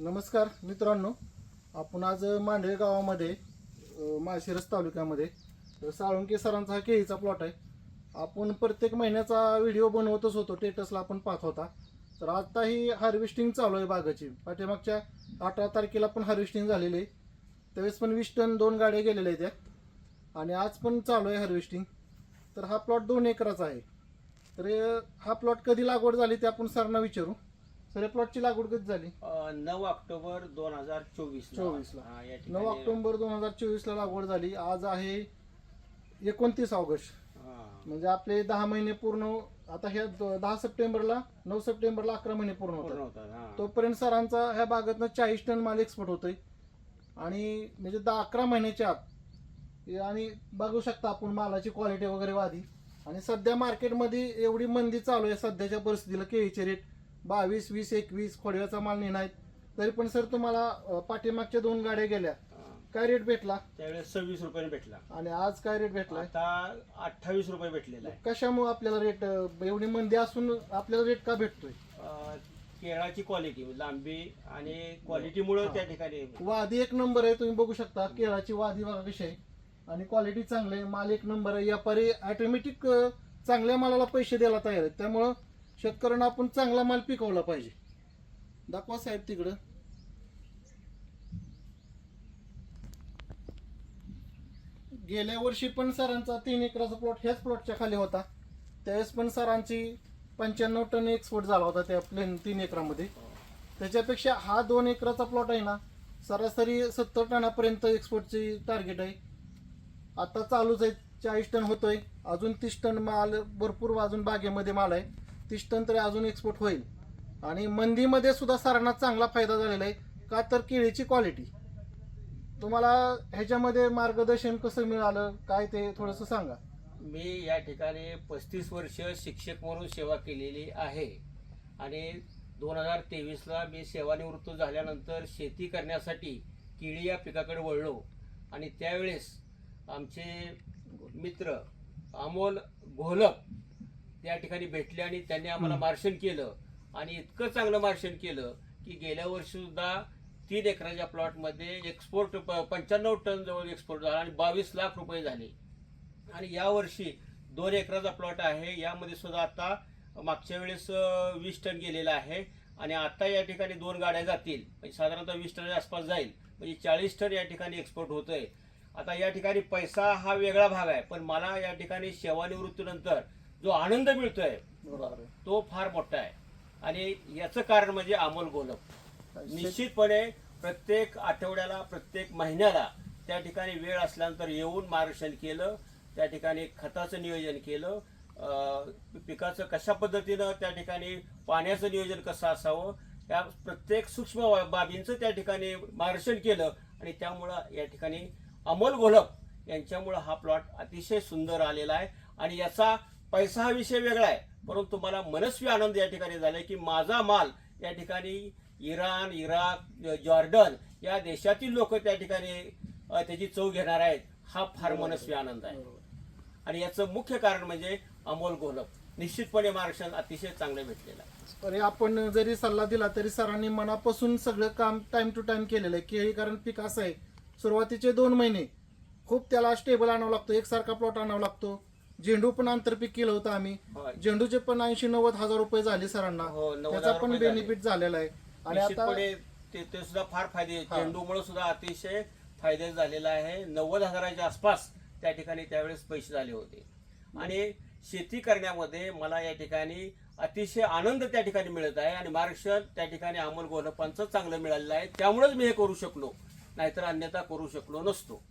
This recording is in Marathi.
नमस्कार मित्रांनो. आपण आज मांडवे गावामध्ये माळशिरस तालुक्यामध्ये साळुंके सरांचा हा केळीचा प्लॉट आहे. आपण प्रत्येक महिन्याचा व्हिडिओ बनवतच होतो टेटसला आपण पाहत होता. तर आता ही हार्वेस्टिंग चालू आहे बागाची. पाठीमागच्या अठरा तारखेला पण हार्वेस्टिंग झालेली आहे. त्यावेळेस पण वीस टन दोन गाड्या गेलेल्या आहेत त्या. आणि आज पण चालू आहे हार्वेस्टिंग तर हा प्लॉट दोन एकराचा आहे. तर हा प्लॉट कधी लागवड झाली ते आपण सरांना विचारू. सर या प्लॉटची लागवड कधी झाली? अ, नऊ ऑक्टोबर दोन हजार चोवीस 24 ला. हा, नऊ ऑक्टोबर दोन हजार चोवीस ला लागवड झाली. आज आहे एकोणतीस ऑगस्ट. हा. म्हणजे आपले दहा महिने पूर्ण आता ह्या द- दहा सप्टेंबरला नऊ सप्टेंबरला अकरा महिने पूर्ण होतात. हा. तोपर्यंत सरांचा ह्या बागातनं चाळीस टन माल एक्सपोर्ट होतोय. आणि म्हणजे दहा अकरा महिन्याच्या आत हे आणि बघू शकता आपण मालाची क्वालिटी वगैरे वादी आणि सध्या मार्केटमध्ये एवढी मंदी चालू आहे सध्याच्या परिस्थितीला केळीचे रेट बावीस वीस एकवीस खोडव्याचा माल नेणार तरी पण सर तुम्हाला पाठीमागच्या दोन गाड्या गेल्या. काय रेट भेटला? त्यावेळेस सव्वीस रुपयाने भेटला. आणि आज काय रेट भेटलाय? आता अठ्ठावीस रुपये भेटलेला आहे. कशामुळे आपल्याला रेट एवढी मंदी असून आपल्याला रेट का भेटतोय? केळाची क्वालिटी लांबी आणि क्वालिटीमुळे. त्या ठिकाणी वादी एक नंबर आहे तुम्ही बघू शकता. केळाची वादी बघा कशी आहे. आणि क्वालिटी चांगली आहे. माल एक नंबर आहे. व्यापारी ऑटोमॅटिक चांगल्या मालाला पैसे द्यायला तयार आहेत. त्यामुळं शेतकऱ्यांना आपण चांगला माल पिकवला पाहिजे. दाखवा साहेब तिकडं. गेल्या वर्षी पण सरांचा तीन एकराचा प्लॉट ह्याच प्लॉटच्या खाली होता. त्यावेळेस पण सरांची पंच्याण्णव टन एक्सपोर्ट झाला होता त्या प्लेन तीन एकरामध्ये. त्याच्यापेक्षा हा दोन एकराचा प्लॉट आहे ना सरासरी सत्तर टनापर्यंत एक्सपोर्टची टार्गेट आहे. आता चालूच आहे चाळीस टन होतोय. अजून तीस टन माल भरपूर अजून बागेमध्ये माल आहे. तीस टन तरी अजून एक्सपोर्ट होईल. आणि मंदीमध्ये सुद्धा सरांना चांगला फायदा झालेला आहे. का तर केळीची क्वालिटी तुम्हाला ह्याच्यामध्ये मार्गदर्शन कसं मिळालं? काय ते थोडंसं सांगा. मी या ठिकाणी पस्तीस वर्ष शिक्षक म्हणून सेवा केलेली आहे. आणि दोन हजार तेवीसला मी सेवानिवृत्त झाल्यानंतर शेती करण्यासाठी केळी या पिकाकडे वळलो. आणि त्यावेळेस आमचे मित्र अमोल घोलप त्या ठिकाणी भेटले आणि त्यांनी आम्हाला. मार्शन केलं. आणि इतकं चांगलं मार्शन केलं की गेल्या वर्षी सुद्धा तीन एकराच्या प्लॉटमध्ये एक्सपोर्ट पंच्याण्णव टन जवळ एक्सपोर्ट झाला आणि बावीस लाख रुपये झाले. आणि यावर्षी दोन एकराचा प्लॉट आहे. यामध्ये सुद्धा आता मागच्या वेळेस वीस टन गेलेला आहे. आणि आता या ठिकाणी दोन गाड्या जातील. म्हणजे साधारणतः वीस टनच्या आसपास जाईल. म्हणजे चाळीस टन या ठिकाणी एक्सपोर्ट होतोय. आता या ठिकाणी पैसा हा वेगळा भाग आहे. पण मला या ठिकाणी सेवानिवृत्तीनंतर जो आनंद मिळतोय बरोबर. तो फार मोठा आहे. आणि याचं कारण म्हणजे अमोल गोलप. निश्चितपणे प्रत्येक आठवड्याला प्रत्येक महिन्याला त्या ठिकाणी वेळ असल्यानंतर येऊन मार्गदर्शन केलं त्या ठिकाणी खताचं नियोजन केलं पिकाचं कशा पद्धतीनं त्या ठिकाणी पाण्याचं नियोजन कसं असावं या प्रत्येक सूक्ष्म बाबींचं त्या ठिकाणी मार्गदर्शन केलं आणि त्यामुळं या ठिकाणी अमोल घोलप यांच्यामुळं हा प्लॉट अतिशय सुंदर आलेला आहे. आणि याचा पैसा हा विषय वेगळा आहे परंतु मला मनस्वी आनंद या ठिकाणी झालाय की माझा माल या ठिकाणी इराण इराक जॉर्डन या देशातील लोक त्या ठिकाणी त्याची चव घेणार आहेत हा फार मनस्वी आनंद आहे. आणि याचं मुख्य कारण म्हणजे अमोल गोलप निश्चितपणे मार्गदर्शन अतिशय चांगलं भेटलेलं आहे. अरे आपण जरी सल्ला दिला तरी सरांनी मनापासून सगळं काम टाइम टू टाइम केलेलं आहे. केळी कारण पीक असं आहे सुरुवातीचे दोन महिने खूप त्याला स्टेबल आणावं लागतो एकसारखा प्लॉट आणावा लागतो. झेंडू पण आंतरपीक केलं होतं आम्ही. होय. झेंडूचे पण ऐंशी नव्वद हजार रुपये झाले सरांना. हो, नव्वद त्याचा हजार पण रुपये झाले. बेनिफिट झालेला आहे. आणि आता निश्चितपणे ते ते सुद्धा फार फायदे हा. चेंडूमुळे सुद्धा अतिशय फायदे झालेला आहे. नव्वद हजाराच्या आसपास त्या ठिकाणी त्यावेळेस पैसे झाले होते. आणि शेती करण्यामध्ये मला या ठिकाणी अतिशय आनंद त्या ठिकाणी मिळत आहे. आणि मार्गदर्शन त्या ठिकाणी अमोल गोलपांचं चांगलं मिळालेलं आहे. त्यामुळेच मी हे करू शकलो. नाहीतर अन्यथा करू शकलो नसतो.